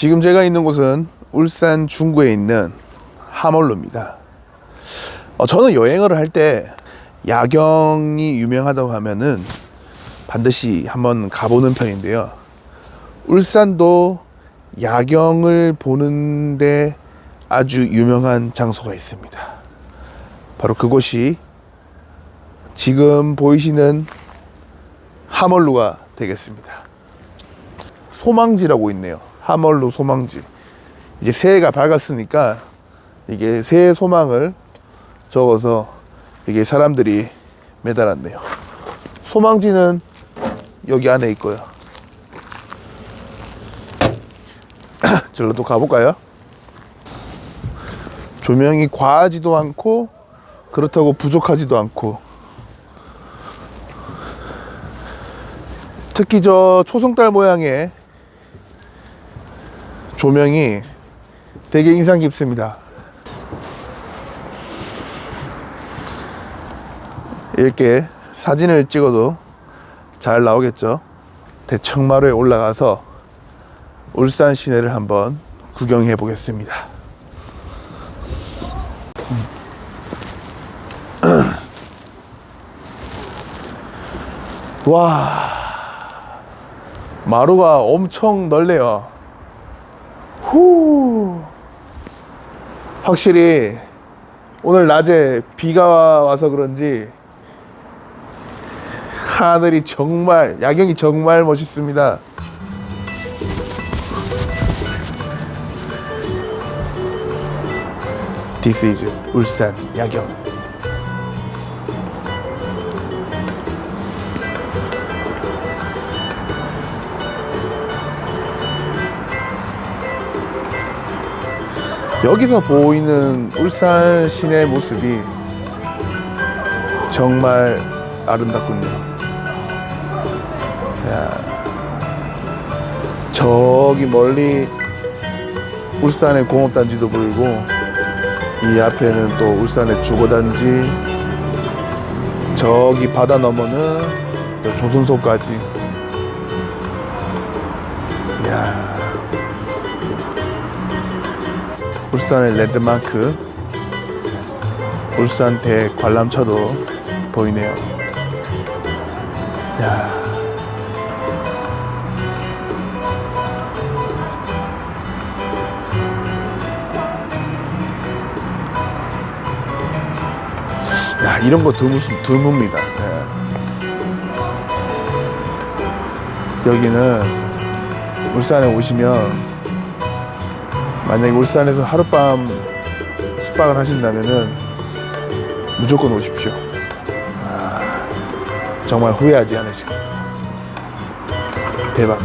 지금 제가 있는 곳은 울산 중구에 있는 하몰루입니다. 어, 저는 여행을 할 때 야경이 유명하다고 하면은 반드시 한번 가보는 편인데요. 울산도 야경을 보는데 아주 유명한 장소가 있습니다. 바로 그곳이 지금 보이시는 하멀루가 되겠습니다. 소망지라고 있네요. 하멀루 소망지. 이제 새해가 밝았으니까 이게 새해 소망을 적어서 이게 사람들이 매달았네요. 소망지는 여기 안에 있고요. 절로 또 가볼까요? 조명이 과하지도 않고 그렇다고 부족하지도 않고 특히 저 초승달 모양의 조명이 되게 인상 깊습니다. 이렇게 사진을 찍어도 잘 나오겠죠. 대청마루에 올라가서 울산 시내를 한번 구경해 보겠습니다. 와, 마루가 엄청 넓네요. 후, 확실히 오늘 낮에 비가 와서 그런지 하늘이 정말 야경이 정말 멋있습니다. This is 울산 야경. 여기서 보이는 울산 시내 모습이 정말 아름답군요. 야, 저기 멀리 울산의 공업단지도 보이고 이 앞에는 또 울산의 주거단지 저기 바다 너머는 또 조선소까지 야 울산의 랜드마크 울산 대관람차도 보이네요 야 야, 이런 거 드물, 드뭅니다. 예. 여기는 울산에 오시면 만약에 울산에서 하룻밤 숙박을 하신다면은 무조건 오십시오. 아, 정말 후회하지 않으실 겁니다. 대박.